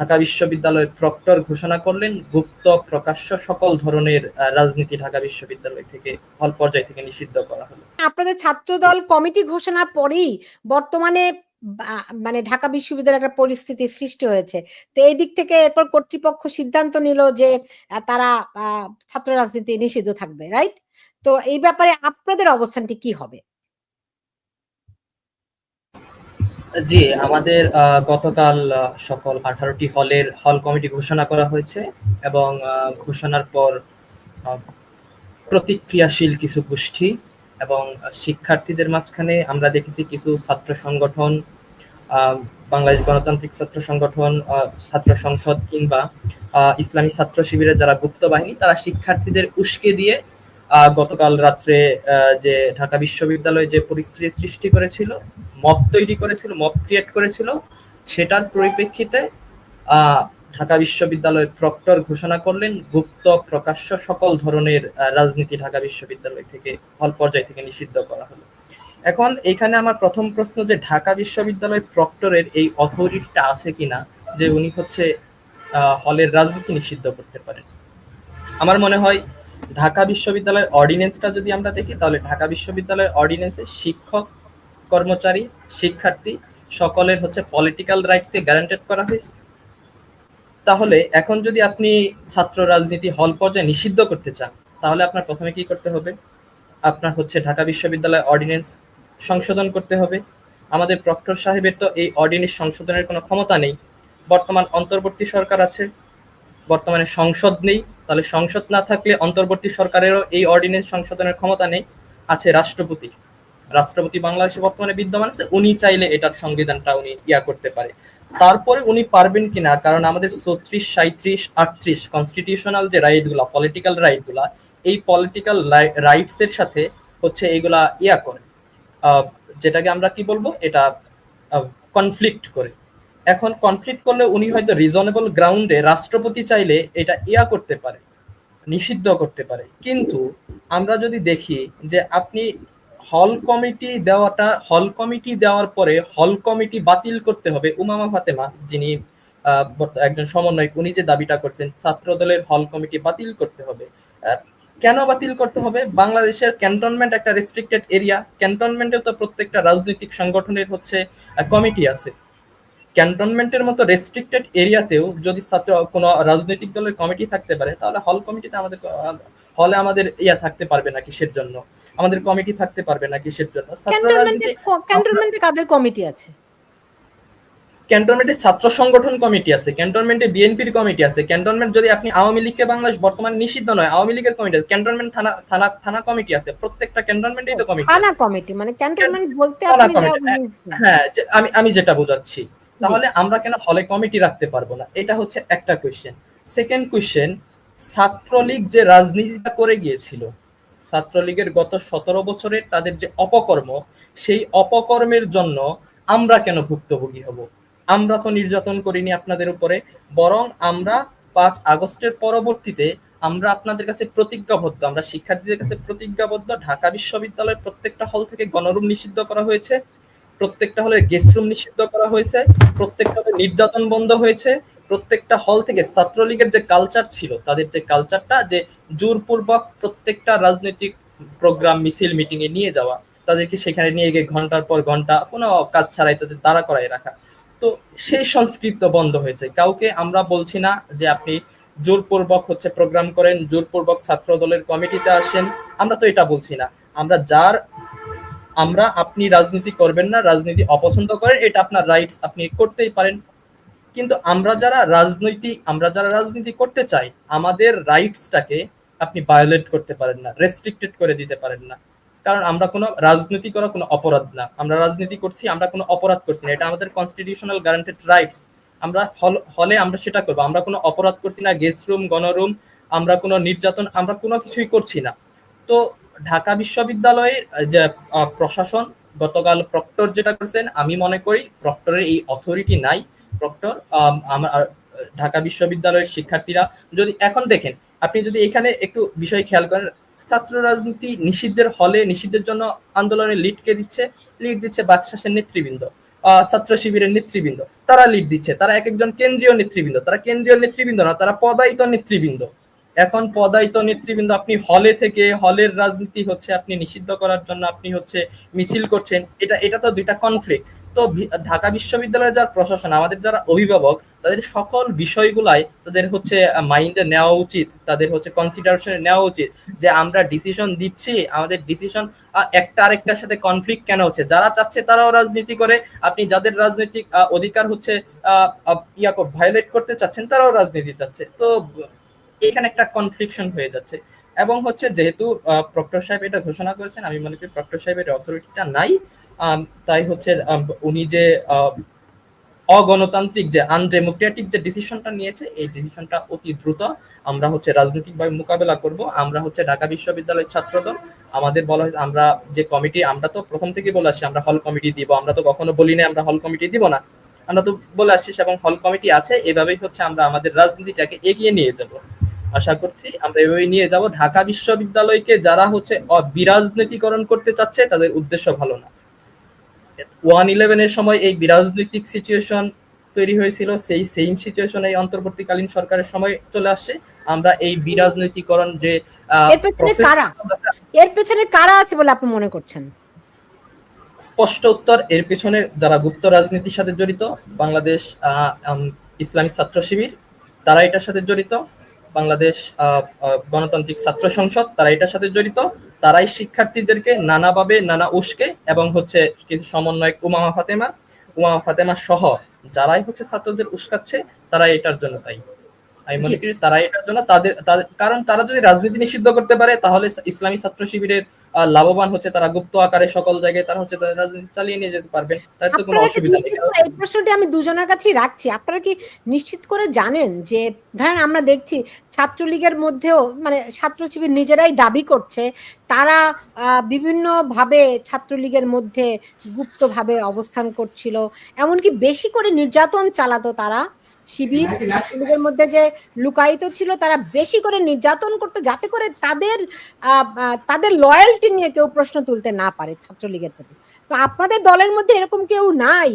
ঢাকা বিশ্ববিদ্যালয়ের প্রক্টর ঘোষণা করলেন, গুপ্ত প্রকাশ্য সকল ধরনের রাজনীতি ঢাকা বিশ্ববিদ্যালয় থেকে, হল পর্যায় থেকে নিষিদ্ধ করা হলো। আপনাদের ছাত্রদল কমিটি ঘোষণার পরেই বর্তমানে মানে ঢাকা বিশ্ববিদ্যালয়ের একটা পরিস্থিতি সৃষ্টি হয়েছে। তো এই দিক থেকে এরপর কর্তৃপক্ষ সিদ্ধান্ত নিল যে তারা ছাত্র রাজনীতি নিষিদ্ধ থাকবে, রাইট? তো এই ব্যাপারে আপনাদের অবস্থানটি কি হবে? জি, আমাদের গতকাল সকল আঠারোটি হলের হল কমিটি ঘোষণা করা হয়েছে এবং ঘোষণার পর প্রতিক্রিয়াশীল কিছু গোষ্ঠী এবং শিক্ষার্থীদের মাঝখানে আমরা দেখেছি কিছু ছাত্র সংগঠন বাংলাদেশ গণতান্ত্রিক ছাত্র সংগঠন ছাত্র সংসদ কিংবা ইসলামী ছাত্র শিবিরের যারা গুপ্ত বাহিনী, তারা শিক্ষার্থীদের উস্কে দিয়ে গতকাল রাত্রে যে ঢাকা বিশ্ববিদ্যালয়ে যে পরিস্থিতি সৃষ্টি করেছিল মব তৈরি করেছিল মব ক্রিয়েট করেছিল, সেটার পরিপ্রেক্ষিতে ঢাকা বিশ্ববিদ্যালয়ের প্রক্টর ঘোষণা করলেন, গুপ্ত প্রকাশ্য সকল ধরনের রাজনীতি ঢাকা বিশ্ববিদ্যালয় থেকে, হল পর্যায় থেকে নিষিদ্ধ করা হলো। এখন এখানে আমার প্রথম প্রশ্ন যে, ঢাকা বিশ্ববিদ্যালয় প্রক্টরের এই অথরিটিটা আছে কিনা, যে উনি হচ্ছে হলের রাজনীতি নিষিদ্ধ করতে পারেন। আমার মনে হয় ঢাকা বিশ্ববিদ্যালয়ের অর্ডিন্যান্সটা যদি আমরা দেখি, তাহলে ঢাকা বিশ্ববিদ্যালয়ের অর্ডিন্যান্সে শিক্ষক, কর্মচারী, শিক্ষার্থী সকলের হচ্ছে পলিটিক্যাল রাইটসকে গ্যারান্টেড করা হয়েছে। তাহলে এখন যদি আপনি ছাত্র রাজনীতি হল পর্যায়ে নিষিদ্ধ করতে চান, তাহলে আপনার প্রথমে কি করতে হবে? আপনার হচ্ছে ঢাকা বিশ্ববিদ্যালয় অর্ডিন্যান্স সংশোধন করতে হবে। আমাদের প্রক্টর সাহেবের তো এই অর্ডিন্যান্স সংশোধনের কোনো ক্ষমতা নেই। বর্তমান অন্তর্বর্তী সরকার আছে। বর্তমানে সংসদ নেই। তাহলে সংসদ না থাকলে অন্তর্বর্তী সরকারেরও এই অর্ডিন্যান্স সংশোধনের ক্ষমতা নেই, আছে রাষ্ট্রপতি। রাষ্ট্রপতি বাংলাদেশে বর্তমানে বিদ্যমান আছে, উনি চাইলে এটার সংবিধানটা উনি ইয়া করতে পারে। তারপরে উনি পারবেন কিনা, কারণ আমাদের চৌত্রিশ সাঁত্রিশ আটত্রিশ কনস্টিটিউশনাল যে রাইটগুলা পলিটিক্যাল রাইটগুলা এই পলিটিক্যাল রাইটস এর সাথে হচ্ছে এগুলা ইয়া করে। যেটাকে আমরা কি বলব? এটা কনফ্লিক্ট করে। এখন কনফ্লিক্ট করলে উনি হয়তো রিজনেবল গ্রাউন্ডে রাষ্ট্রপতি চাইলে এটা ইয়া করতে পারে, নিষিদ্ধ করতে পারে। কিন্তু আমরা যদি দেখি যে আপনি হল কমিটি দেওয়াটা হল কমিটি দেওয়ার পরে হল কমিটি বাতিল করতে হবে উমামা ফাতেমা, যিনি একজন সমন্বয়ক, উনি যে দাবিটা করছেন ছাত্র দলের হল কমিটি বাতিল করতে হবে। কেন বাতিল করতে হবে? বাংলাদেশের ক্যান্টনমেন্ট একটা রেস্ট্রিক্টেড এরিয়া ক্যান্টনমেন্টে তো প্রত্যেকটা রাজনৈতিক সংগঠনের হচ্ছে কমিটি আছে। ক্যান্টনমেন্টের মতো রেস্ট্রিক্টেড এরিয়াতেও যদি ছাত্র কোনো রাজনৈতিক দলের কমিটি থাকতে পারে তাহলে হল কমিটিতে আমাদের হলে আমাদের ইয়া থাকতে পারবে না কিসের জন্য? আমাদের কমিটি থাকতে পারবে না কিসের জন্য? ক্যান্টনমেন্টে কাদের কমিটি আছে? ক্যান্টনমেন্টে ছাত্র সংগঠন কমিটি আছে ক্যান্টনমেন্টে বিএনপির কমিটি আছে ক্যান্টনমেন্ট যদি আপনি আওয়ামী লীগকে বাংলাদেশ বর্তমানে নিষিদ্ধ নয় আওয়ামী লীগের কমিটি আছে ক্যান্টনমেন্ট থানা থানা থানা কমিটি আছে প্রত্যেকটা ক্যান্টনমেন্টেই তো কমিটি থানা কমিটি মানে ক্যান্টনমেন্ট বলতে আপনি হ্যাঁ আমি আমি যেটা বোঝাচ্ছি। তাহলে আমরা কেন হলে কমিটি রাখতে পারব না? এটা হচ্ছে একটা কোয়েশ্চেন সেকেন্ড কোয়েশ্চেন ছাত্রলীগ যে রাজনীতিটা করে গিয়েছিল, ছাত্রলীগের গত সতেরো বছরের তাদের যে অপকর্ম, সেই অপকর্মের জন্য আমরা কেন ভুক্তভোগী হব? আমরা তো নির্যাতন করিনি আপনাদের উপরে, বরং আমরা পাঁচ আগস্টের পরবর্তীতে আমরা আপনাদের কাছে প্রতিজ্ঞাবদ্ধ, আমরা শিক্ষার্থীদের কাছে প্রতিজ্ঞাবদ্ধ, ঢাকা বিশ্ববিদ্যালয়ের প্রত্যেকটা হল থেকে গণরুম নিষিদ্ধ করা হয়েছে। প্রত্যেকটা হলের গেস্ট রুম নিষিদ্ধ করা হয়েছে, প্রত্যেকটা হলে নির্যাতন বন্ধ হয়েছে, প্রত্যেকটা হল থেকে ছাত্রলীগের যে কালচার ছিল, তাদের যে কালচারটা যে জোরপূর্বক প্রত্যেকটা রাজনৈতিক প্রোগ্রাম মিছিল মিটিং এ নিয়ে যাওয়া, তাদেরকে সেখানে নিয়ে গিয়ে ঘণ্টার পর ঘণ্টা কোনো কাজ ছাড়াই তাদের দাঁড়া করাই রাখা। তো সেই সংস্কৃত বন্ধ হয়েছে। কাউকে আমরা বলছি না যে আপনি জোরপূর্বক হচ্ছে প্রোগ্রাম করেন, জোরপূর্বক ছাত্র দলের কমিটিতে আসেন, আমরা তো এটা বলছি না। আমরা যার আমরা আপনি রাজনীতি করবেন না, রাজনীতি অপছন্দ করেন, এটা আপনার রাইটস আপনি করতেই পারেন। কিন্তু আমরা যারা রাজনৈতিক আমরা যারা রাজনীতি করতে চাই, আমাদের রাইটসটাকে আপনি ভায়োলেট করতে পারেন না রেস্ট্রিক্টেড করে দিতে পারেন না। কারণ আমরা কোনো রাজনীতি করা কোনো অপরাধ না। আমরা রাজনীতি করছি, আমরা কোনো অপরাধ করছি না। এটা আমাদের কনস্টিটিউশনাল গ্যারান্টেড রাইটস আমরা হল- আমরা সেটা করব। আমরা কোনো অপরাধ করছি না গেস্ট রুম গণরুম, আমরা কোনো নির্যাতন, আমরা কোনো কিছুই করছি না। তো ঢাকা বিশ্ববিদ্যালয়ের যে প্রশাসন, গতকাল প্রক্টর যেটা করছেন, আমি মনে করি প্রক্টরের এই অথরিটি নাই। প্রক্টর ঢাকা বিশ্ববিদ্যালয়ের শিক্ষার্থীরা যদি, এখন দেখেন, আপনি যদি এখানে একটু বিষয় খেয়াল করেন, ছাত্র রাজনীতি নিষিদ্ধের হলে নিষিদ্ধের জন্য আন্দোলনে লিড কে দিচ্ছে? লিড দিচ্ছে বাদশাসের নেতৃবৃন্দ ছাত্র শিবিরের নেতৃবৃন্দ। তারা লিড দিচ্ছে, তারা এক একজন কেন্দ্রীয় নেতৃবৃন্দ। তারা কেন্দ্রীয় নেতৃবৃন্দ না, তারা পদায়িত নেতৃবৃন্দ। এখন পদায়িত নেতৃবৃন্দ, আপনি হলে থেকে হলের রাজনীতি হচ্ছে আপনি নিষিদ্ধ করার জন্য, আপনি হচ্ছে মিছিল করছেন, এটা এটা তো দুইটা কনফ্লিক্ট তো ঢাকা বিশ্ববিদ্যালয়ের যারা প্রশাসন, আমাদের যারা অভিভাবক, তাদের সকল বিষয়গুলাই তাদের হচ্ছে মাইন্ডে নেওয়া উচিত, তাদের হচ্ছে কনসিডারেশনে নেওয়া উচিত যে আমরা ডিসিশন দিচ্ছি, আমাদের ডিসিশন একটা আরেকটার সাথে কনফ্লিক্ট কেন হচ্ছে? যারা চাচ্ছে তারাও রাজনীতি করে, আপনি যাদের রাজনৈতিক অধিকার হচ্ছে ইয়া ভায়োলেট করতে চাচ্ছেন, তারাও রাজনীতি চাচ্ছে। তো এখানে একটা কনফ্লিকশন হয়ে যাচ্ছে। এবং হচ্ছে যেহেতু প্রক্টর সাহেব এটা ঘোষণা করেছেন, আমি মনে করি প্রক্টর সাহেবের অথরিটিটা নাই। তাই হচ্ছে উনি যে অগণতান্ত্রিক যে আনডেমোক্রেটিক যে ডিসিশনটা নিয়েছে, এই ডিসিশনটা অতি দ্রুত আমরা হচ্ছে রাজনৈতিকভাবে মোকাবেলা করব। আমরা হচ্ছে ঢাকা বিশ্ববিদ্যালয়ের ছাত্রদল। আমাদের বলা হয়েছে আমরা যে কমিটি আমরা তো প্রথম থেকে বলে আসছি, আমরা হল কমিটি দিব। আমরা তো কখনো বলি না আমরা হল কমিটি দিব না। আমরা তো বলে আসছি, এবং হল কমিটি আছে। এভাবেই হচ্ছে আমরা আমাদের রাজনীতিটাকে এগিয়ে নিয়ে যাব। আশা করছি আমরা এভাবেই নিয়ে যাব। ঢাকা বিশ্ববিদ্যালয়কে যারা হচ্ছে অ- বিরাজনীতিকরণ করতে চাচ্ছে তাদের উদ্দেশ্য ভালো না। ওয়ান ইলেভেনের সময় এই বিরাজনৈতিক সিচুয়েশন তৈরি হয়েছিল সেই সেম সিচুয়েশন এই অন্তর্বর্তীকালীন সরকারের সময় চলে আসছে। আমরা এই বিরাজনৈতিকরণ যে এর পেছনে কারা? এর পেছনে কারা আছে বলে আপনি মনে করছেন? স্পষ্ট উত্তর এর পেছনে যারা গুপ্ত রাজনীতির সাথে জড়িত বাংলাদেশ ইসলামী ছাত্র শিবির তারা এটার সাথে জড়িত। বাংলাদেশ গণতান্ত্রিক ছাত্র সংসদ তারা এটার সাথে জড়িত। তারাই শিক্ষার্থীদেরকে নানাভাবে নানা উস্কে এবং হচ্ছে কিছু সমন্বয়ক উমামা ফাতেমা উমামা ফাতেমা সহ যারাই হচ্ছে ছাত্রদের উস্কাচ্ছে তারা এটার জন্য তাই আমি মনে করি তারা এটার জন্য তাদের কারণ তারা যদি রাজনীতি নিষিদ্ধ করতে পারে তাহলে ইসলামী ছাত্র শিবিরের লাভবান হচ্ছে তারা গুপ্ত আকারে সকল জায়গায় তারা হচ্ছে রাজনীতি চালিয়ে নিয়ে যেতে পারবেন তাদের তো কোনো অসুবিধা নেই। এই প্রশ্নটি আমি দুজনের কাছেই রাখছি? আপনারা কি নিশ্চিত করে জানেন যে ধরেন আমরা দেখছি ছাত্রলীগের মধ্যেও মানে ছাত্র শিবির নিজেরাই দাবি করছে তারা আহ, বিভিন্নভাবে ছাত্রলীগের মধ্যে গুপ্তভাবে অবস্থান করছিল এমনকি বেশি করে নির্যাতন চালাতো তারা? শিবির ছাত্রলীগের মধ্যে যে লুকায়িত ছিল তারা বেশি করে নির্যাতন করতো যাতে করে তাদের তাদের লয়্যালটি নিয়ে কেউ প্রশ্ন তুলতে না পারে ছাত্রলীগের প্রতি। তো আপনাদের দলের মধ্যে এরকম কেউ নাই।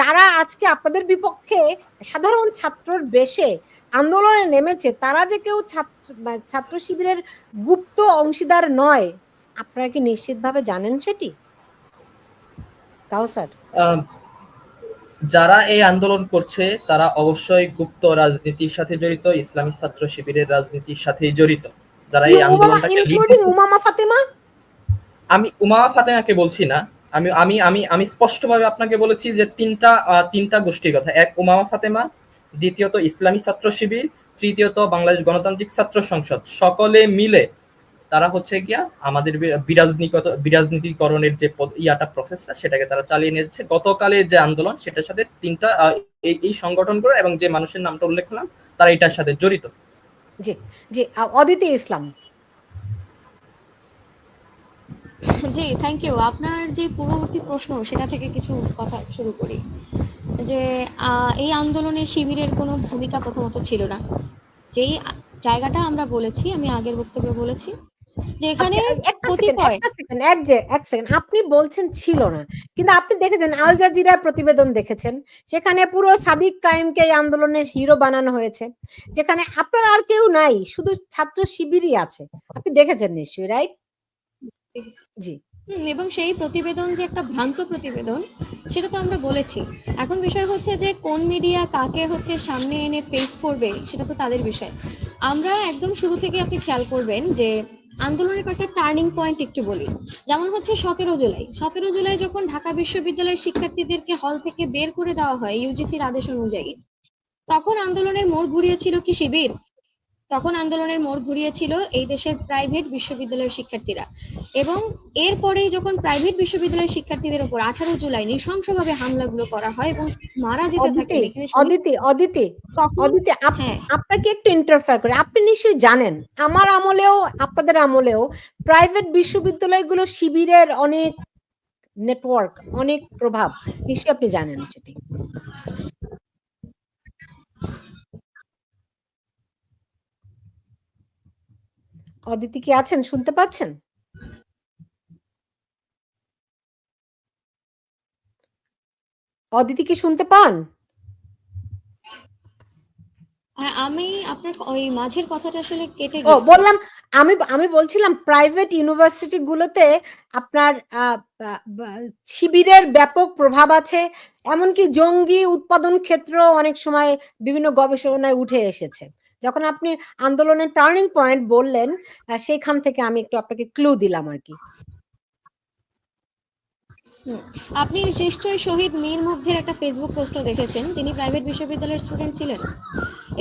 যারা আজকে আপনাদের বিপক্ষে সাধারণ ছাত্রর বেশে আন্দোলনে নেমেছে তারা যে কেউ ছাত্র ছাত্র শিবিরের গুপ্ত অংশীদার নয়। আপনারা কি নিশ্চিতভাবে জানেন সেটি? কাউসার। আহ, যারা এই আন্দোলন করছে তারা অবশ্যই গুপ্ত রাজনীতির সাথে জড়িত ইসলামী ছাত্র শিবিরের রাজনীতির সাথেই জড়িত। যারা এই আন্দোলনটাকে উমামা আমি উমা ফাতেমাকে বলছি না। আমি আমি আমি আমি স্পষ্টভাবে আপনাকে বলেছি যে তিনটা তিনটা গোষ্ঠীর কথা। এক উমামা ফাতেমা দ্বিতীয়ত ইসলামী ছাত্র শিবির তৃতীয়ত বাংলাদেশ গণতান্ত্রিক ছাত্র সংসদ। সকলে মিলে তারা হচ্ছে গিয়া আমাদের বি- বিরাজনীকত বিরাজনীতিকরণের যে পদ- ইয়াটা প্রসেসটা সেটাকে তারা চালিয়ে নিয়ে যাচ্ছে গতকালের যে আন্দোলন সেটার সাথে তিনটা এই সংগঠনগুলো এবং যে মানুষের নামটা উল্লেখ করলাম তারা এটার সাথে জড়িত। জি জি অদিতি ইসলাম। জি থ্যাংক ইউ আপনার যে পূর্ববর্তী প্রশ্ন সেটা থেকে কিছু কথা শুরু করি। যে আহ, এই আন্দোলনে শিবিরের কোনো ভূমিকা প্রথমত ছিল না। যেই জায়গাটা আমরা বলেছি আমি আগের বক্তব্যে বলেছি যে এখানে একটা সেকেন্ড কতিপয় একটা সেকেন্ড এক যে এক সেকেন্ড আপনি বলছেন ছিল না কিন্তু আপনি দেখেছেন আল জাজিরার প্রতিবেদন দেখেছেন সেখানে পুরো সাদিক কায়েমকে এই আন্দোলনের হিরো বানানো হয়েছে যেখানে আপনার আর কেউ নাই শুধু ছাত্র শিবিরই আছে। আপনি দেখেছেন নিশ্চয়ই রাইট? জি। এবং সেই প্রতিবেদন যে একটা ভ্রান্ত প্রতিবেদন সেটা তো আমরা বলেছি। এখন বিষয় হচ্ছে যে কোন মিডিয়া কাকে হচ্ছে সামনে এনে ফেস করবে সেটা তো তাদের বিষয়। আমরা একদম শুরু থেকে আপনি খেয়াল করবেন যে আন্দোলনের কয়েকটা টার্নিং পয়েন্ট একটু বলি। যেমন হচ্ছে সতেরো জুলাই। সতেরো জুলাই যখন ঢাকা বিশ্ববিদ্যালয়ের শিক্ষার্থীদেরকে হল থেকে বের করে দেওয়া হয় ইউজিসির আদেশ অনুযায়ী, তখন আন্দোলনের মোড় ঘুরিয়েছিল কি শিবির? তখন আন্দোলনের মোড় ঘুরিয়েছিল এই দেশের প্রাইভেট বিশ্ববিদ্যালয়ের শিক্ষার্থীরা। এবং এরপরেই যখন প্রাইভেট বিশ্ববিদ্যালয়ের শিক্ষার্থীদের উপর আঠারো জুলাই নৃশংসভাবে হামলাগুলো করা হয় এবং মারা যেতে থাকে অদিতি অদিতি অদিতি হ্যাঁ। আপনাকে একটু ইন্টারফেয়ার করে। আপনি নিশ্চয়ই জানেন আমার আমলেও আপনাদের আমলেও প্রাইভেট বিশ্ববিদ্যালয়গুলো শিবিরের অনেক নেটওয়ার্ক অনেক প্রভাব। নিশ্চয়ই আপনি জানেন সেটি। অদিতি কি আছেন? শুনতে পাচ্ছেন? অদিতি কি শুনতে পান? আমি আপনার ওই মাঝের কথাটা আসলে কেটে ও বললাম আমি আমি বলছিলাম প্রাইভেট ইউনিভার্সিটি গুলোতে আপনার শিবিরের ব্যাপক প্রভাব আছে এমনকি জঙ্গি উৎপাদন ক্ষেত্র অনেক সময় বিভিন্ন গবেষণায় উঠে এসেছে। যখন আপনি আন্দোলনের টার্নিং পয়েন্ট বললেন সেইখান থেকে আমি একটু আপনাকে ক্লু দিলাম আর কি। আপনি নিশ্চয়ই শহীদ মীর মুগ্ধের একটা ফেসবুক পোস্টও দেখেছেন, তিনি প্রাইভেট বিশ্ববিদ্যালয়ের স্টুডেন্ট ছিলেন।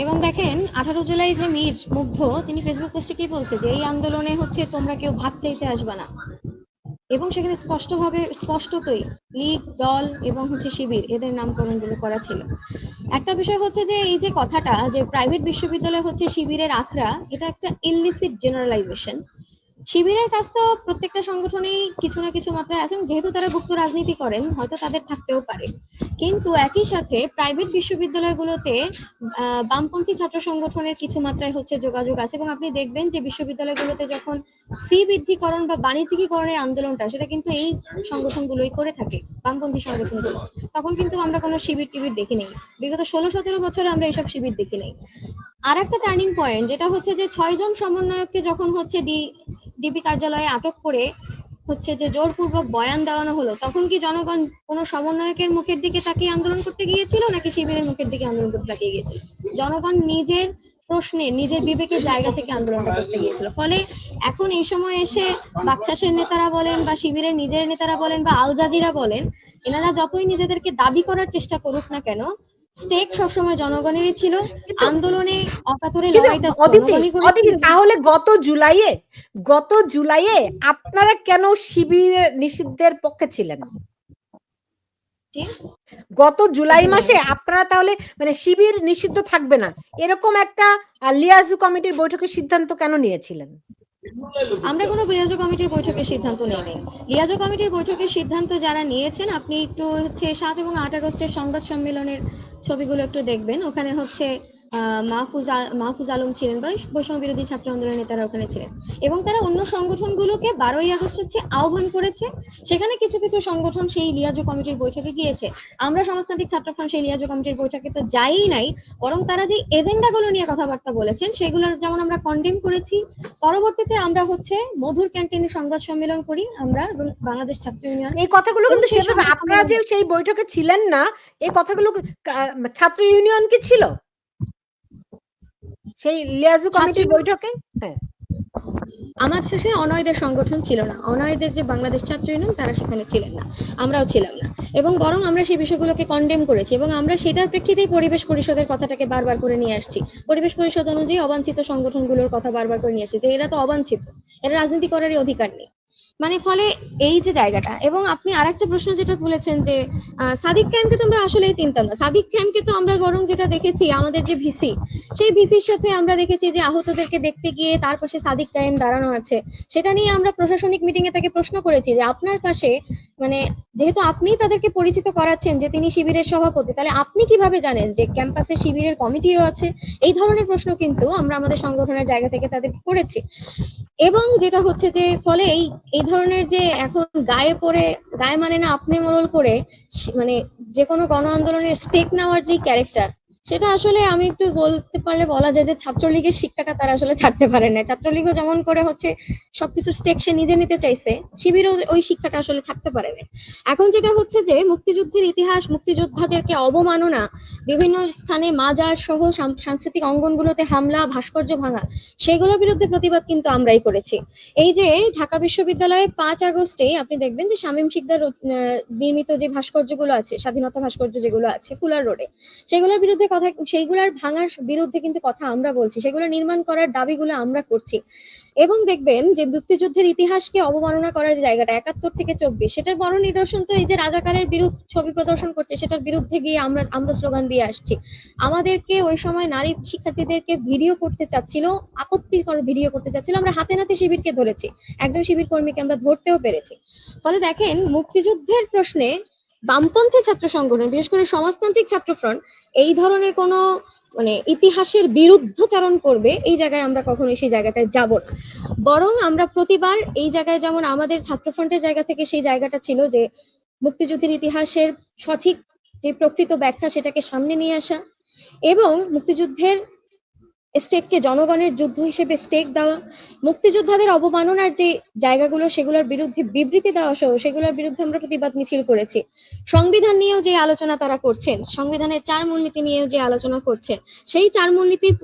এবং দেখেন, আঠারো জুলাই যে মীর মুগ্ধ, তিনি ফেসবুক পোস্টে কি বলছে? যে এই আন্দোলনে হচ্ছে তোমরা কেউ ভাত চাইতে আসবে না। এবং সেখানে স্পষ্টভাবে, স্পষ্টতই লীগ, দল এবং হচ্ছে শিবির এদের নামকরণগুলো করা ছিল। একটা বিষয় হচ্ছে যে এই যে কথাটা যে প্রাইভেট বিশ্ববিদ্যালয় হচ্ছে শিবিরের আখড়া, এটা একটা ইনলিসিট জেনারেলাইজেশন শিবিরের কাজ তো প্রত্যেকটা সংগঠনেই কিছু না কিছু মাত্রায় আছে যেহেতু তারা গুপ্ত রাজনীতি করেন, হয়তো তাদের থাকতেও পারে। কিন্তু একই সাথে প্রাইভেট বিশ্ববিদ্যালয়গুলোতে বামপন্থী ছাত্র সংগঠনের কিছু মাত্রায় হচ্ছে যোগাযোগ আছে, এবং আপনি দেখবেন যে বিশ্ববিদ্যালয়গুলোতে যখন ফি বৃদ্ধিকরণ বা বাণিজ্যিকীকরণের আন্দোলনটা, সেটা কিন্তু এই সংগঠনগুলোই করে থাকে, বামপন্থী সংগঠনগুলো। তখন কিন্তু আমরা কোনো শিবির টিবির দেখি নেই বিগত ষোলো সতেরো বছরে আমরা এইসব শিবির দেখি নেই। আর একটা টার্নিং পয়েন্ট যেটা হচ্ছে যে ছয়জন সমন্বয়ককে যখন হচ্ছে ডিবি কার্যালয়ে আটক করে হচ্ছে যে জোরপূর্বক বয়ান দেওয়ানো হলো, তখন কি জনগণ কোনো সমন্বয়কের মুখের দিকে তাকিয়ে আন্দোলন করতে গিয়েছিল নাকি শিবিরের মুখের দিকে আন্দোলন করতে তাকিয়ে গিয়েছিল? জনগণ নিজের প্রশ্নে, নিজের বিবেকের জায়গা থেকে আন্দোলনটা করতে গিয়েছিল। ফলে এখন এই সময় এসে বাকচাষের নেতারা বলেন বা শিবিরের নিজের নেতারা বলেন বা আল জাজিরা বলেন, এনারা যতই নিজেদেরকে দাবি করার চেষ্টা করুক না কেন স্টেক সবসময় জনগণেরই ছিল। আন্দোলনে অকাতরে লড়াইটা অদিতি তাহলে গত জুলাইয়ে গত জুলাইয়ে আপনারা কেন শিবির নিষিদ্ধের পক্ষে ছিলেন? গত জুলাই মাসে। আপনারা তাহলে মানে শিবির নিষিদ্ধ থাকবে না। এরকম একটা লিয়াজু কমিটির বৈঠকে সিদ্ধান্ত কেন নিয়েছিলেন? আমরা কোনো লিয়াজ কমিটির বৈঠকে সিদ্ধান্ত নেইনি। লিয়াজ কমিটির বৈঠকের সিদ্ধান্ত যারা নিয়েছেন, আপনি একটু হচ্ছে সাত এবং আট আগস্টের সংবাদ সম্মেলনের ছবিগুলো একটু দেখবেন। ওখানে হচ্ছে মাহফুজ মাহফুজ আলম ছিলেন বা বৈষম্য বিরোধী ছাত্র আন্দোলনের নেতারা ওখানে ছিলেন। এবং তারা অন্য সংগঠনগুলোকে বারোই আগস্ট হচ্ছে আহ্বান করেছে। সেখানে কিছু কিছু সংগঠন সেই লিয়াজো কমিটির বৈঠকে গিয়েছে। আমরা সমাজতান্ত্রিক ছাত্রফ্রন্ট সেই লিয়াজো কমিটির বৈঠকে তো যাই নাই বরং তারা যে এজেন্ডাগুলো নিয়ে কথাবার্তা বলেছেন সেগুলোর যেমন আমরা কন্ডেম করেছি পরবর্তীতে আমরা হচ্ছে মধুর ক্যান্টিনে সংবাদ সম্মেলন করি আমরা বাংলাদেশ ছাত্র ইউনিয়ন। এই কথাগুলো কিন্তু সেভাবে আপনারা যে সেই বৈঠকে ছিলেন না এই কথাগুলো ছাত্র ইউনিয়ন কি ছিল? সেই লিয়াজু কমিটির বৈঠকে? হ্যাঁ। আমার শেষে অনয়দের সংগঠন ছিল না। অনয়দের যে বাংলাদেশ ছাত্র ইউনিয়ন তারা সেখানে ছিলেন না। আমরাও ছিলাম না। এবং বরং আমরা সেই বিষয়গুলোকে কন্ডেম করেছি এবং আমরা সেটার প্রেক্ষিতেই পরিবেশ পরিষদের কথাটাকে বারবার করে নিয়ে আসছি। পরিবেশ পরিষদ অনুযায়ী অবাঞ্ছিত সংগঠনগুলোর কথা বারবার করে নিয়ে আসছি যে এরা তো অবাঞ্ছিত। এরা রাজনীতি করারই অধিকার নেই। মানে ফলে এই যে জায়গাটা, এবং আপনি আরেকটা প্রশ্ন যেটা তুলেছেন যে সাদিক খানকে তো আমরা আসলেই চিনতাম না। সাদিক খানকে তো আমরা বরং যেটা দেখেছি, আমাদের যে ভিসি সেই ভিসির সাথে আমরা দেখেছি যে আহতদেরকে দেখতে গিয়ে তার পাশে সাদিক কায়েম দাঁড়ানো আছে। সেটা নিয়ে আমরা প্রশাসনিক মিটিং এ তাকে প্রশ্ন করেছি যে, আপনার পাশে মানে যেহেতু আপনি তাদেরকে পরিচিত করাচ্ছেন যে তিনি শিবিরের সভাপতি, তাহলে আপনি কীভাবে জানেন যে ক্যাম্পাসে শিবিরের কমিটিও আছে? এই ধরনের প্রশ্ন কিন্তু আমরা আমাদের সংগঠনের জায়গা থেকে তাদেরকে করেছি। এবং যেটা হচ্ছে যে, ফলে এই এই ধরনের যে এখন গায়ে পরে, গায়ে মানে না, আপনি মরল করে মানে যে কোনো গণ আন্দোলনের স্টেক নেওয়ার যে ক্যারেক্টার সেটা আসলে আমি একটু বলতে পারলে বলা যায় যে ছাত্রলীগের শিক্ষাটা তারা আসলে ছাড়তে পারে না ছাত্রলীগও যেমন করে হচ্ছে সবকিছু স্টেক সে নিজে নিতে চাইছে, শিবিরও ওই শিক্ষাটা আসলে ছাড়তে পারে না এখন যেটা হচ্ছে যে মুক্তিযুদ্ধের ইতিহাস, মুক্তিযোদ্ধাদেরকে অবমাননা, বিভিন্ন স্থানে মাজার সহ সাংস্কৃতিক অঙ্গনগুলোতে হামলা, ভাস্কর্য ভাঙা, সেগুলোর বিরুদ্ধে প্রতিবাদ কিন্তু আমরাই করেছি। এই যে ঢাকা বিশ্ববিদ্যালয়ে পাঁচ আগস্টে আপনি দেখবেন যে শামীম শিকদার নির্মিত যে ভাস্কর্যগুলো আছে, স্বাধীনতা ভাস্কর্য যেগুলো আছে, ফুলার রোডে, সেগুলোর বিরুদ্ধে কথা, সেইগুলোর ভাঙার বিরুদ্ধে কিন্তু কথা আমরা বলছি। সেগুলো নির্মাণ করার দাবিগুলো আমরা করছি। এবং দেখবেন যে মুক্তিযুদ্ধের ইতিহাসকে অবমাননা করার জায়গাটা, একাত্তর থেকে চব্বিশ, সেটার বড় নিদর্শন তো এই যে রাজাকারের বিরুদ্ধে ছবি প্রদর্শন করছে, সেটার বিরুদ্ধে গিয়ে আমরা আমরা স্লোগান দিয়ে আসছি। আমাদেরকে ওই সময় নারী শিক্ষার্থীদেরকে ভিডিও করতে চাচ্ছিল, আপত্তিকর ভিডিও করতে চাচ্ছিল, আমরা হাতে নাতে শিবিরকে ধরেছি। একজন শিবির কর্মীকে আমরা ধরতেও পেরেছি। ফলে দেখেন, মুক্তিযুদ্ধের প্রশ্নে বামপন্থী ছাত্র সংগঠন, বিশেষ করে সমাজতান্ত্রিক ছাত্র ফ্রন্ট এই ধরনের কোনো মানে ইতিহাসের বিরুদ্ধচারণ করবে এই জায়গায় আমরা কখনোই সেই জায়গাটায় যাব না। বরং আমরা প্রতিবার এই জায়গায় যেমন আমাদের ছাত্র ফ্রন্টের জায়গা থেকে সেই জায়গাটা ছিল যে মুক্তিযুদ্ধের ইতিহাসের সঠিক যে প্রকৃত ব্যাখ্যা সেটাকে সামনে নিয়ে আসা এবং মুক্তিযুদ্ধের স্টেককে জনগণের যুদ্ধ হিসেবে স্টেক দেওয়া, মুক্তিযোদ্ধাদের অবমাননার যে জায়গাগুলো, সেগুলোর বিরুদ্ধে বিবৃতি দেওয়া সহ সেগুলোর বিরুদ্ধে আমরা প্রতিবাদ মিছিল করেছি। সংবিধান নিয়েও যে আলোচনা তারা করছেন, সংবিধানের চার মূলনীতি নিয়েও যে আলোচনা করছেন, সেই চার মূলনীতির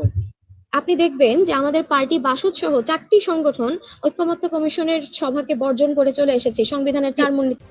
আপনি দেখবেন যে আমাদের পার্টি বাসদ সহ চারটি সংগঠন ঐক্যমত্য কমিশনের সভাকে বর্জন করে চলে এসেছে সংবিধানের চার মূলনীতি।